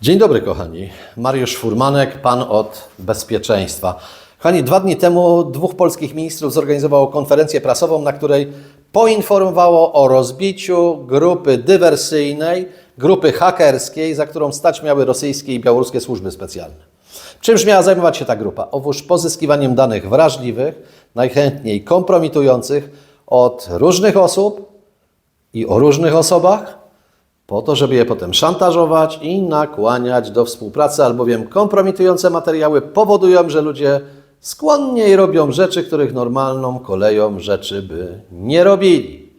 Dzień dobry, kochani. Mariusz Furmanek, pan od bezpieczeństwa. Kochani, dwa dni temu dwóch polskich ministrów zorganizowało konferencję prasową, na której poinformowało o rozbiciu grupy dywersyjnej, grupy hakerskiej, za którą stać miały rosyjskie i białoruskie służby specjalne. Czymż miała zajmować się ta grupa? Otóż pozyskiwaniem danych wrażliwych, najchętniej kompromitujących od różnych osób i o różnych osobach, po to, żeby je potem szantażować i nakłaniać do współpracy, albowiem kompromitujące materiały powodują, że ludzie skłonniej robią rzeczy, których normalną koleją rzeczy by nie robili.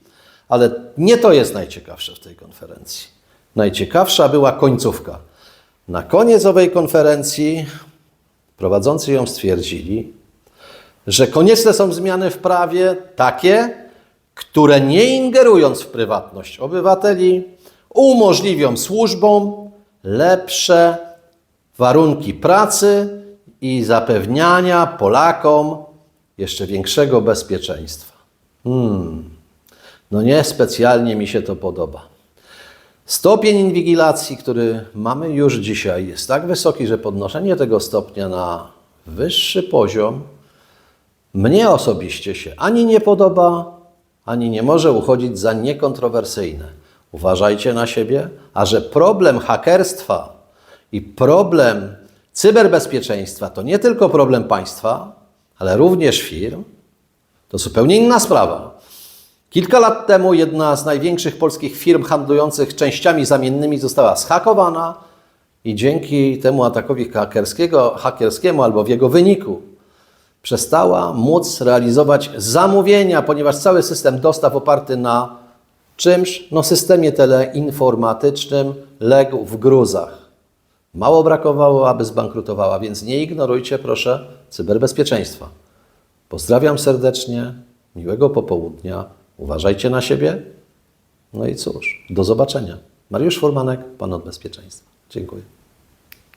Ale nie to jest najciekawsze w tej konferencji. Najciekawsza była końcówka. Na koniec owej konferencji prowadzący ją stwierdzili, że konieczne są zmiany w prawie takie, które nie ingerując w prywatność obywateli, umożliwią służbom lepsze warunki pracy i zapewniania Polakom jeszcze większego bezpieczeństwa. Hmm. No nie specjalnie mi się to podoba. Stopień inwigilacji, który mamy już dzisiaj, jest tak wysoki, że podnoszenie tego stopnia na wyższy poziom mnie osobiście się ani nie podoba, ani nie może uchodzić za niekontrowersyjne. Uważajcie na siebie, a że problem hakerstwa i problem cyberbezpieczeństwa to nie tylko problem państwa, ale również firm, to zupełnie inna sprawa. Kilka lat temu jedna z największych polskich firm handlujących częściami zamiennymi została zhakowana i dzięki temu atakowi hakerskiego, hakerskiemu albo w jego wyniku przestała móc realizować zamówienia, ponieważ cały system dostaw oparty na czymś? No systemie teleinformatycznym legł w gruzach. Mało brakowało, aby zbankrutowała, więc nie ignorujcie proszę cyberbezpieczeństwa. Pozdrawiam serdecznie, miłego popołudnia, uważajcie na siebie. No i cóż, do zobaczenia. Mariusz Formanek, Pan od Bezpieczeństwa. Dziękuję.